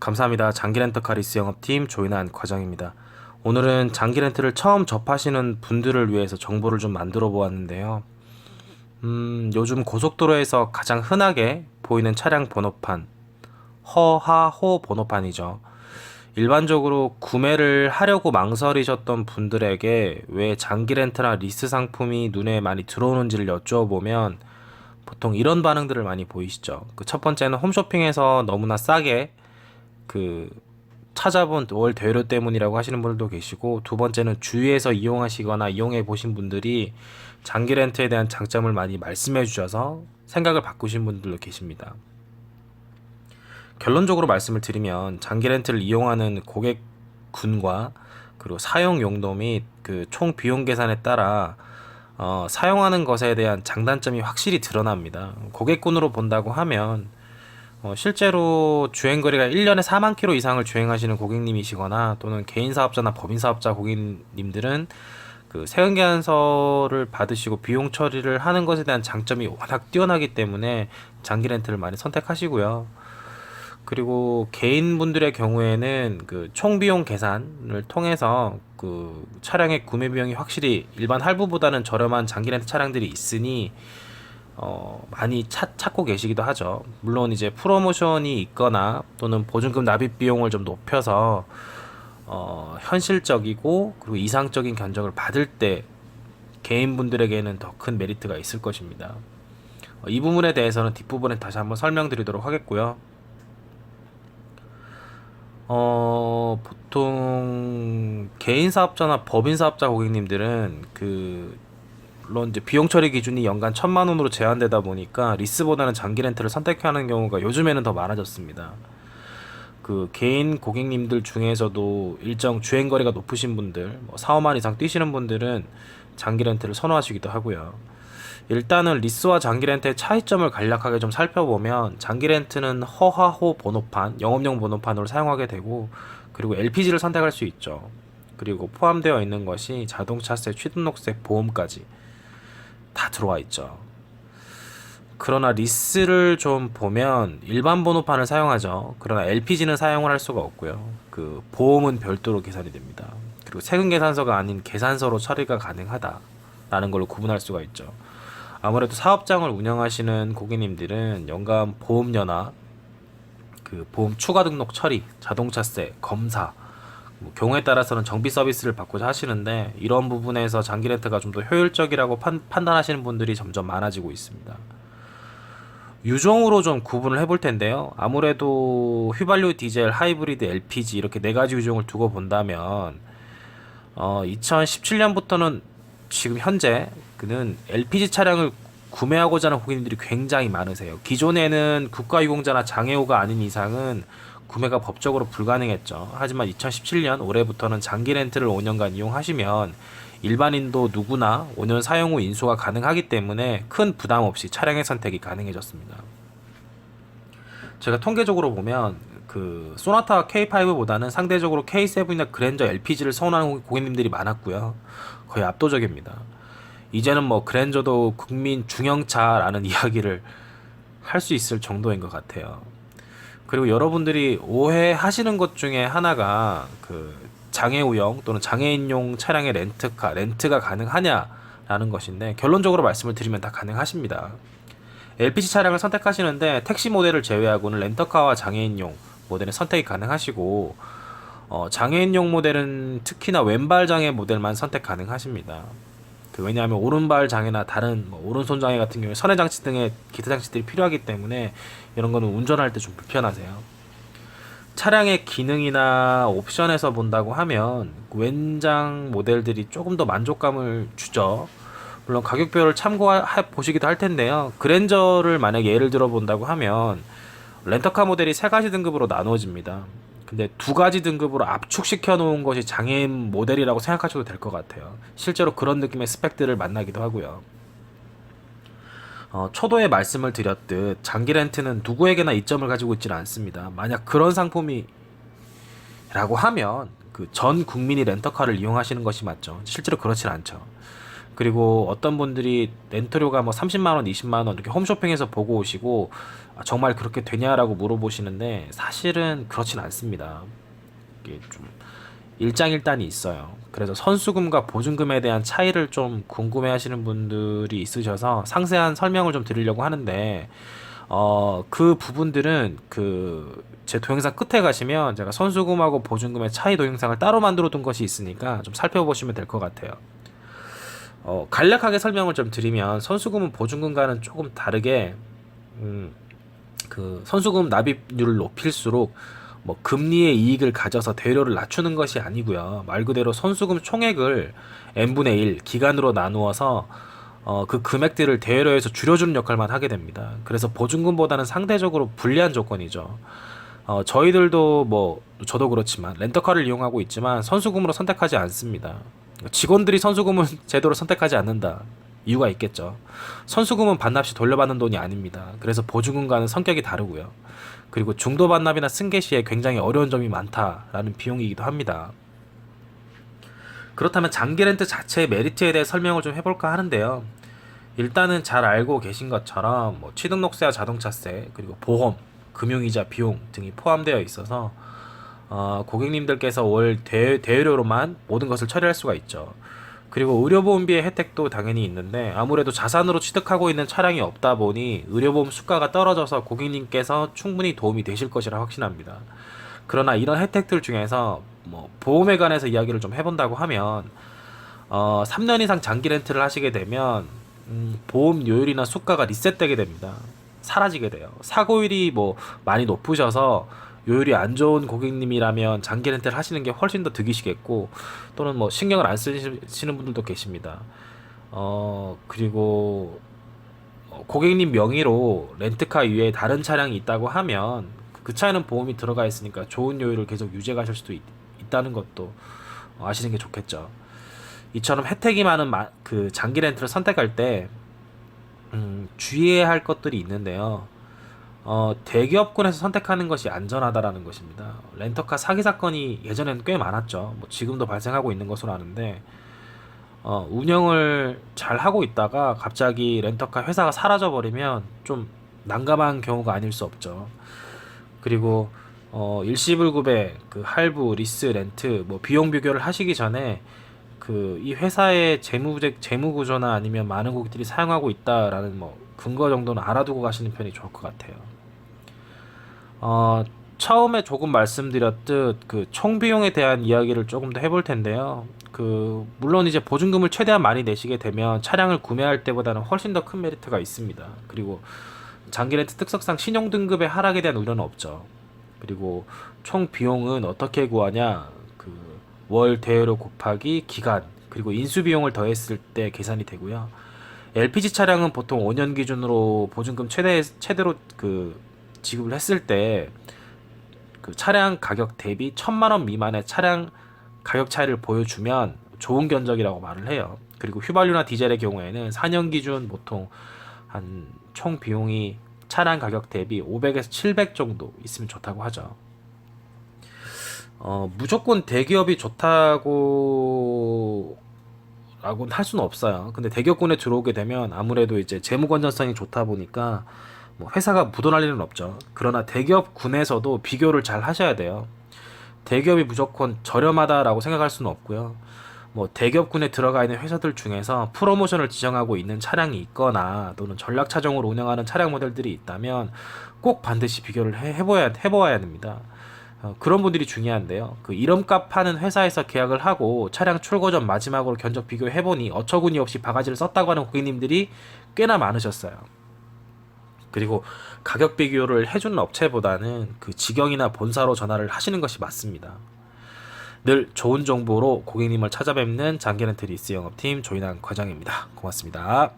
감사합니다. 장기렌터카리스 영업팀 조인한 과장입니다. 오늘은 장기렌트를 처음 접하시는 분들을 위해서 정보를 좀 만들어 보았는데요. 음, 요즘 고속도로에서 가장 흔하게 보이는 차량 번호판, 허하호 번호판이죠. 일반적으로 구매를 하려고 망설이셨던 분들에게 왜 장기 렌트나 리스 상품이 눈에 많이 들어오는지를 여쭤보면 보통 이런 반응들을 많이 보이시죠. 그 첫 번째는 홈쇼핑에서 너무나 싸게 그 찾아본 월 대여료 때문이라고 하시는 분들도 계시고 두 번째는 주위에서 이용하시거나 이용해 보신 분들이 장기 렌트에 대한 장점을 많이 말씀해 주셔서 생각을 바꾸신 분들도 계십니다. 결론적으로 말씀을 드리면 장기 렌트를 이용하는 고객군과 그리고 사용 용도 및 그 총 비용 계산에 따라 어, 사용하는 것에 대한 장단점이 확실히 드러납니다. 고객군으로 본다고 하면 어, 실제로 주행 거리가 1년에 4만 킬로 이상을 주행하시는 고객님이시거나 또는 개인 사업자나 법인 사업자 고객님들은 그 세금계산서를 받으시고 비용 처리를 하는 것에 대한 장점이 워낙 뛰어나기 때문에 장기 렌트를 많이 선택하시고요. 그리고 개인분들의 경우에는 그 총비용 계산을 통해서 그 차량의 구매 비용이 확실히 일반 할부보다는 저렴한 장기 렌트 차량들이 있으니 어, 많이 찾, 찾고 계시기도 하죠. 물론 이제 프로모션이 있거나 또는 보증금 납입 비용을 좀 높여서 어, 현실적이고 그리고 이상적인 견적을 받을 때 개인분들에게는 더 큰 메리트가 있을 것입니다. 어, 이 부분에 대해서는 뒷부분에 다시 한번 설명드리도록 하겠고요. 어, 보통 개인 사업자나 법인 사업자 고객님들은 그 물론 이제 비용 처리 기준이 연간 천만 원으로 제한되다 보니까 리스보다는 장기 렌트를 선택하는 경우가 요즘에는 더 많아졌습니다. 그 개인 고객님들 중에서도 일정 주행 거리가 높으신 분들, 뭐 4, 5만 이상 뛰시는 분들은 장기 렌트를 선호하시기도 하고요. 일단은 리스와 장기 렌트의 차이점을 간략하게 좀 살펴보면 장기 렌트는 허하호 번호판, 영업용 번호판으로 사용하게 되고 그리고 LPG를 선택할 수 있죠. 그리고 포함되어 있는 것이 자동차세, 취등록세, 보험까지 다 들어와 있죠. 그러나 리스를 좀 보면 일반 번호판을 사용하죠. 그러나 LPG는 사용을 할 수가 없고요. 그 보험은 별도로 계산이 됩니다. 그리고 세금 계산서가 아닌 계산서로 처리가 가능하다라는 걸로 구분할 수가 있죠. 아무래도 사업장을 운영하시는 고객님들은 연간 보험료나 그 보험 추가 등록 처리, 자동차세, 검사, 뭐 경우에 따라서는 정비 서비스를 받고자 하시는데 이런 부분에서 장기 렌트가 좀 더 효율적이라고 판, 판단하시는 분들이 점점 많아지고 있습니다. 유종으로 좀 구분을 해볼 텐데요. 아무래도 휘발유, 디젤, 하이브리드, LPG 이렇게 네 가지 유종을 두고 본다면 어, 2017년부터는 지금 현재 그는 LPG 차량을 구매하고자 하는 고객님들이 굉장히 많으세요. 기존에는 국가유공자나 장애우가 아닌 이상은 구매가 법적으로 불가능했죠. 하지만 2017년 올해부터는 장기 렌트를 5년간 이용하시면 일반인도 누구나 5년 사용 후 인수가 가능하기 때문에 큰 부담 없이 차량의 선택이 가능해졌습니다. 제가 통계적으로 보면 그 소나타 K5보다는 상대적으로 K7이나 그랜저 LPG를 선호하는 고객님들이 많았고요. 거의 압도적입니다. 이제는 뭐 그랜저도 국민 중형차라는 이야기를 할 수 있을 정도인 것 같아요. 그리고 여러분들이 오해하시는 것 중에 하나가 그 장애우형 또는 장애인용 차량의 렌트카, 렌트가 가능하냐라는 것인데 결론적으로 말씀을 드리면 다 가능하십니다. LPG 차량을 선택하시는데 택시 모델을 제외하고는 렌터카와 장애인용 모델은 선택이 가능하시고 어, 장애인용 모델은 특히나 왼발 장애 모델만 선택 가능하십니다. 그 왜냐하면 오른발 장애나 다른 뭐 오른손 장애 같은 경우에 선해 장치 등의 기타 장치들이 필요하기 때문에 이런 거는 운전할 때 좀 불편하세요. 차량의 기능이나 옵션에서 본다고 하면 왼장 모델들이 조금 더 만족감을 주죠. 물론 가격표를 참고해 보시기도 할 텐데요. 그랜저를 만약에 예를 들어 본다고 하면 렌터카 모델이 세 가지 등급으로 나누어집니다. 근데 두 가지 등급으로 압축시켜 놓은 것이 장애인 모델이라고 생각하셔도 될 것 같아요. 실제로 그런 느낌의 스펙들을 만나기도 하고요. 어, 초도에 말씀을 드렸듯 장기 렌트는 누구에게나 이점을 가지고 있지는 않습니다. 만약 그런 상품이라고 하면 그 전 국민이 렌터카를 이용하시는 것이 맞죠. 실제로 그렇진 않죠. 그리고 어떤 분들이 렌트료가 뭐 30만 원, 20만 원 이렇게 홈쇼핑에서 보고 오시고 아, 정말 그렇게 되냐라고 물어보시는데 사실은 그렇진 않습니다. 이게 좀 일장일단이 있어요. 그래서 선수금과 보증금에 대한 차이를 좀 궁금해 하시는 분들이 있으셔서 상세한 설명을 좀 드리려고 하는데 어, 그 부분들은 그 제 동영상 끝에 가시면 제가 선수금하고 보증금의 차이 동영상을 따로 만들어 둔 것이 있으니까 좀 살펴보시면 될 것 같아요. 어, 간략하게 설명을 좀 드리면 선수금은 보증금과는 조금 다르게 음, 그 선수금 납입률을 높일수록 뭐 금리의 이익을 가져서 대료를 낮추는 것이 아니고요. 말 그대로 선수금 총액을 n분의 1 기간으로 나누어서 어, 그 금액들을 대여료에서 줄여주는 역할만 하게 됩니다. 그래서 보증금보다는 상대적으로 불리한 조건이죠. 어, 저희들도 뭐 저도 그렇지만 렌터카를 이용하고 있지만 선수금으로 선택하지 않습니다. 직원들이 선수금은 제대로 선택하지 않는다. 이유가 있겠죠. 선수금은 반납 시 돌려받는 돈이 아닙니다. 그래서 보증금과는 성격이 다르고요. 그리고 중도 반납이나 승계 시에 굉장히 어려운 점이 많다라는 비용이기도 합니다. 그렇다면 장기 렌트 자체의 메리트에 대해 설명을 좀 해볼까 하는데요. 일단은 잘 알고 계신 것처럼 뭐 취등록세와 자동차세 그리고 보험, 금융이자 비용 등이 포함되어 있어서 어, 고객님들께서 월 대, 대여료로만 모든 것을 처리할 수가 있죠. 그리고 의료보험비의 혜택도 당연히 있는데 아무래도 자산으로 취득하고 있는 차량이 없다 보니 의료보험 수가가 떨어져서 고객님께서 충분히 도움이 되실 것이라 확신합니다. 그러나 이런 혜택들 중에서 뭐 보험에 관해서 이야기를 좀 해본다고 하면 어, 3년 이상 장기 렌트를 하시게 되면 음, 보험 요율이나 수가가 리셋되게 됩니다. 사라지게 돼요. 사고율이 뭐 많이 높으셔서 요율이 안 좋은 고객님이라면 장기 렌트를 하시는 게 훨씬 더 득이시겠고 또는 뭐 신경을 안 쓰시는 분들도 계십니다. 어 그리고 어, 고객님 명의로 렌트카 이외에 다른 차량이 있다고 하면 그 차에는 보험이 들어가 있으니까 좋은 요율을 계속 유지해 가실 수도 있, 있다는 것도 아시는 게 좋겠죠. 이처럼 혜택이 많은 마, 그 장기 렌트를 선택할 때 음, 주의해야 할 것들이 있는데요. 어, 대기업군에서 선택하는 것이 안전하다라는 것입니다. 렌터카 사기 사건이 예전에는 꽤 많았죠. 뭐 지금도 발생하고 있는 것으로 아는데 어, 운영을 잘 하고 있다가 갑자기 렌터카 회사가 사라져 버리면 좀 난감한 경우가 아닐 수 없죠. 그리고 어, 일시불급의 그 할부, 리스, 렌트, 뭐 비용 비교를 하시기 전에 그 이 회사의 재무 재무 구조나 아니면 많은 고객들이 사용하고 있다라는 뭐 근거 정도는 알아두고 가시는 편이 좋을 것 같아요. 어, 처음에 조금 말씀드렸듯 그 총 비용에 대한 이야기를 조금 더 해볼 텐데요. 그 물론 이제 보증금을 최대한 많이 내시게 되면 차량을 구매할 때보다는 훨씬 더 큰 메리트가 있습니다. 그리고 장기 렌트 특성상 신용 등급의 하락에 대한 우려는 없죠. 그리고 총 비용은 어떻게 구하냐? 그 월 대여료 곱하기 기간 그리고 인수 비용을 더했을 때 계산이 되고요. LPG 차량은 보통 5년 기준으로 보증금 최대 최대로 그 지급을 했을 때 그 차량 가격 대비 천만 원 미만의 차량 가격 차이를 보여주면 좋은 견적이라고 말을 해요. 그리고 휘발유나 디젤의 경우에는 4년 기준 보통 한 총 비용이 차량 가격 대비 500에서 700 정도 있으면 좋다고 하죠. 어, 무조건 대기업이 좋다고 라고는 할 수는 없어요. 근데 대기업군에 들어오게 되면 아무래도 이제 재무 건전성이 좋다 보니까 뭐 회사가 묻어날 일은 없죠. 그러나 대기업 군에서도 비교를 잘 하셔야 돼요. 대기업이 무조건 저렴하다라고 생각할 수는 없고요. 뭐 대기업군에 들어가 있는 회사들 중에서 프로모션을 지정하고 있는 차량이 있거나 또는 전략 차종으로 운영하는 차량 모델들이 있다면 꼭 반드시 비교를 해, 해보야 해보아야 됩니다. 어, 그런 분들이 중요한데요. 그 이름값 파는 회사에서 계약을 하고 차량 출고 전 마지막으로 견적 비교해 보니 어처구니 없이 바가지를 썼다고 하는 고객님들이 꽤나 많으셨어요. 그리고 가격 비교를 해주는 업체보다는 그 직영이나 본사로 전화를 하시는 것이 맞습니다. 늘 좋은 정보로 고객님을 찾아뵙는 장기렌트 리스 영업팀 조인환 과장입니다. 고맙습니다.